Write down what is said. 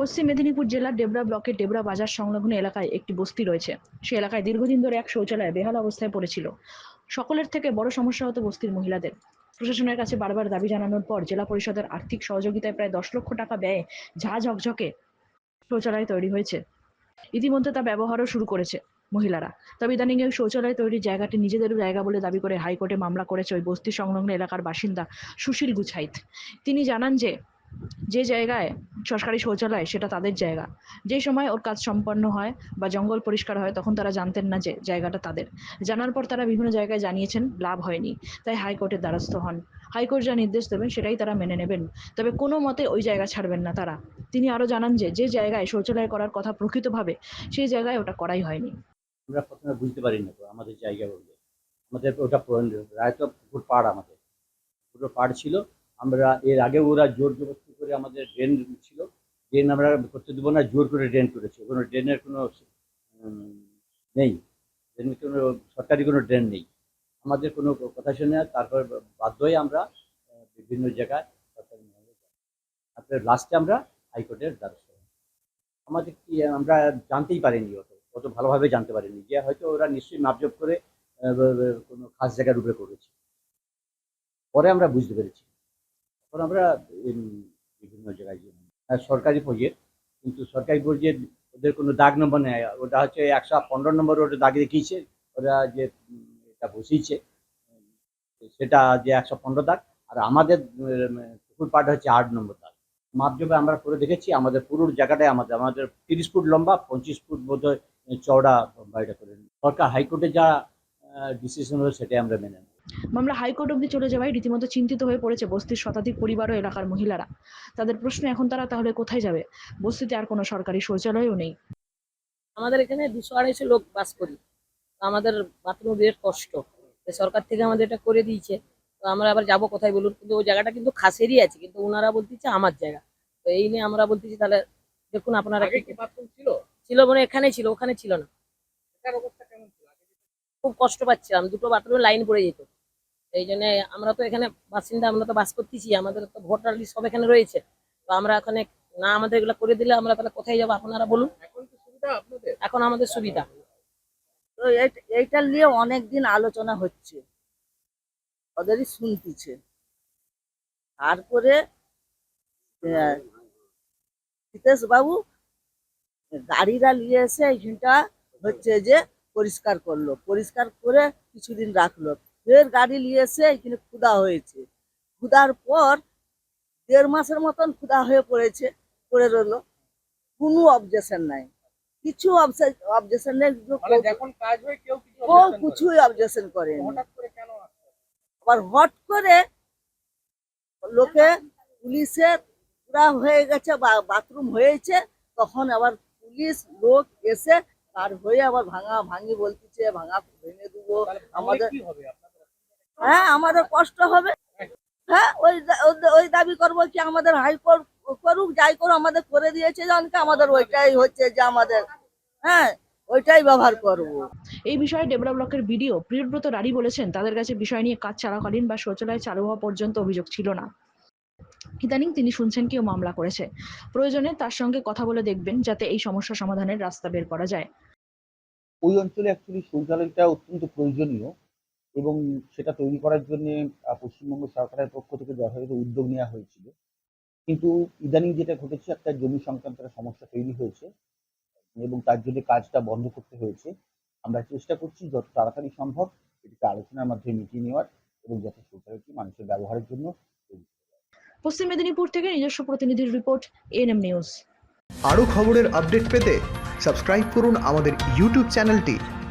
পশ্চিম মেদিনীপুর জেলার ডেবরা ব্লকের ডেবরা বাজার সংলগ্ন এলাকায় একটি বস্তি রয়েছে। সে এলাকায় দীর্ঘদিন ধরে এক শৌচালয় বেহাল অবস্থায় পড়েছিল। সকলের থেকে বড় সমস্যা হতো বস্তির মহিলাদের। প্রশাসনের কাছে বারবার দাবি জানানোর পর জেলা পরিষদের আর্থিক সহযোগিতায় প্রায় দশ লক্ষ টাকা ব্যয়ে ঝা ঝকঝকে শৌচালয় তৈরি হয়েছে। ইতিমধ্যে তা ব্যবহারও শুরু করেছে মহিলারা। তবে ইদানিং এই শৌচালয় তৈরির জায়গাটি নিজেদের জায়গা বলে দাবি করে হাইকোর্টে মামলা করেছে ওই বস্তি সংলগ্ন এলাকার বাসিন্দা সুশীল গুছাইত। তিনি জানান যে যে জায়গায় সরকারি শৌচালয় সেটা তাদের জায়গা। যে সময় ওর কাজ সম্পন্ন হয় বা জঙ্গল পরিষ্কার হয় তখন তারা জানতেন না যে জায়গাটা তাদের। জানার পর তারা বিভিন্ন জায়গায় জানিয়েছেন লাভ হয়নি, তাই হাইকোর্টের দ্বারস্থ হন। হাইকোর্ট যা নির্দেশ দেবেন সেটাই তারা মেনে নেবেন। তবে কোনো মতে ওই জায়গা ছাড়বেন না তারা। তিনি আরও জানান যে যে জায়গায় শৌচালয় করার কথা প্রকৃতভাবে সেই জায়গায় ওটা করাই হয়নি। আমরা প্রথমে বুঝতে পারি না আমাদের জায়গা বলতে। আমাদের ওটা পুকুর পাড় আমাদের। পুকুর পাড় ছিল। আমরা এর আগে ওরা জোর জবরদস্তি করে আমাদের ড্রেন ছিল। ড্রেন আমরা করতে দেবো না, জোর করে ড্রেন করেছে। কোনো ড্রেনের কোনো নেই। ড্রেনের কোনো, সরকারি কোনো ড্রেন নেই। আমাদের কোনো কথা শুনে তারপর বাধ্য হয়ে আমরা বিভিন্ন জায়গায় তারপরে লাস্টে আমরা হাইকোর্টের দ্বারস্থ আমাদের কি, আমরা জানতেই পারিনি অত অত ভালোভাবে জানতে পারিনি যে হয়তো ওরা নিশ্চয়ই মাপজোপ করে কোনো খাস জায়গার উপরে করেছে। পরে আমরা বুঝতে পেরেছি। তখন আমরা বিভিন্ন জায়গায় যে হ্যাঁ, সরকারি প্রজেক্ট কিন্তু সরকারি প্রজেক্ট ওদের কোনো দাগ নম্বর নেই। ওটা হচ্ছে একশো পনেরো নম্বর ওটা দাগ দেখিয়েছে ওরা যে এটা বসিয়েছে সেটা যে একশো পনেরো দাগ আর আমাদের পুকুর পাট হচ্ছে আট নম্বর দাগ। মাপজোপে আমরা করে দেখেছি আমাদের পুরো জায়গাটায় আমাদের আমাদের তিরিশ ফুট লম্বা পঁচিশ ফুট বোধ চওড়া বাড়িটা করে। সরকার হাইকোর্টে যা ডিসিশন হলো সেটাই আমরা মেনে নেব। মামলা হাইকোর্ট অবধি চলে যাওয়ায় রীতিমতো চিন্তিত হয়ে পড়েছে বস্তির শতাধিক পরিবার ও এলাকার মহিলারা। তাদের প্রশ্ন এখন তারা তাহলে কোথায় যাবে? বস্তিতে আর কোনো সরকারি শৌচালয়ও নেই। আমাদের এখানে দুশো আড়াইশো লোক বাস করি। আমাদের বাথরুম বিরাট কষ্ট। সরকার থেকে আমাদের এটা করে দিয়েছে। তো আমরা আবার যাব কোথায় বলুন? কিন্তু ওই জায়গাটা কিন্তু খাসেরই আছে কিন্তু ওনারা বলতেছে আমার জায়গা। তো এই নিয়ে আমরা বলতেছি তাহলে দেখুন আপনারা ছিল? ছিল মানে এখানেই ছিল ওখানে ছিল না। খুব কষ্ট পাচ্ছিলাম। দুটো বাথরুমে লাইন পড়ে যেত। এই জন্য আমরা তো এখানে বাসিন্দা আমরা তো বাস করতেছি আমাদের তো ভোটার লিস্ট সব এখানে রয়েছে। তো আমরা এখানে না আমাদের এগুলো করে দিলে আমরা তাহলে কোথায় যাব আপনারা বলুন। এখন সুবিধা এখন আমাদের সুবিধা। তো এই- এইটা নিয়ে অনেক দিন আলোচনা হচ্ছে। ওদেরই শুনতেছে। তারপরে হিতেশ বাবু গাড়িরা নিয়ে এসে এইখানটা হচ্ছে যে পরিষ্কার করল। পরিষ্কার করে কিছুদিন রাখল। ফের গাড়ি নিয়ে এসে এখানে ক্ষুদা হয়েছে। ক্ষুদার পর দেড় মাসের মতন ক্ষুদা হয়ে পড়েছে পড়ে রইল। কোনো অবজেকশন নাই। কিছু অবজেকশন নেই মানে কেউ কিছুই অবজেকশন করে? আবার হট করে লোকে পুলিশের পুরা হয়ে গেছে বা বাথরুম হয়েছে তখন আবার পুলিশ লোক এসে তার হয়ে আবার ভাঙা ভাঙি বলতেছে ভাঙা ভেঙে দেবো। আমাদের কি হবে? আপনাদের হ্যাঁ আমাদের কষ্ট হবে। হ্যাঁ ওই ওই- দাবি করব কি আমাদের হাইকোর্ট করুক যাই করুক আমাদের করে দিয়েছে জানকে আমাদের ওইটাই হচ্ছে যে আমাদের। হ্যাঁ ওইটাই ব্যবহার করব। এই বিষয়ে ডেবরা ব্লকের বিডিও প্রিয়ব্রত রানী বলেছেন তাদের কাছে বিষয় নিয়ে কাজ চলাকালীন বা শৌচালয় চালু হওয়া পর্যন্ত অভিযোগ ছিল না। ইদানিং তিনি শুনছেন কেউ মামলা করেছে। প্রয়োজনে তার সঙ্গে কথা বলে দেখবেন যাতে এই সমস্যা সমাধানের রাস্তা বের করা যায়। ওই অঞ্চলে অ্যাকচুয়ালি শৌচালয়টা অত্যন্ত প্রয়োজনীয়। এবং সেটা তৈরি করার জন্য পশ্চিমবঙ্গ সরকারের পক্ষ থেকে যথাযথ উদ্যোগ নেওয়া হয়েছিল। কিন্তু ইদানিং যেটা ঘটেছে একটা জমি সংক্রান্ত একটা সমস্যা তৈরি হয়েছে এবং তার জন্য কাজটা বন্ধ করতে হয়েছে। আমরা চেষ্টা করছি যত তাড়াতাড়ি সম্ভব এটাকে আলোচনার মাধ্যমে মিটিয়ে নেওয়ার এবং যাতে শৌচালয়টি মানুষের ব্যবহারের জন্য পশ্চিম মেদিনীপুর থেকে নিজস্ব প্রতিনিধির রিপোর্ট এনএম নিউজ। আরও খবরের আপডেট পেতে সাবস্ক্রাইব করুন আমাদের ইউটিউব চ্যানেলটি।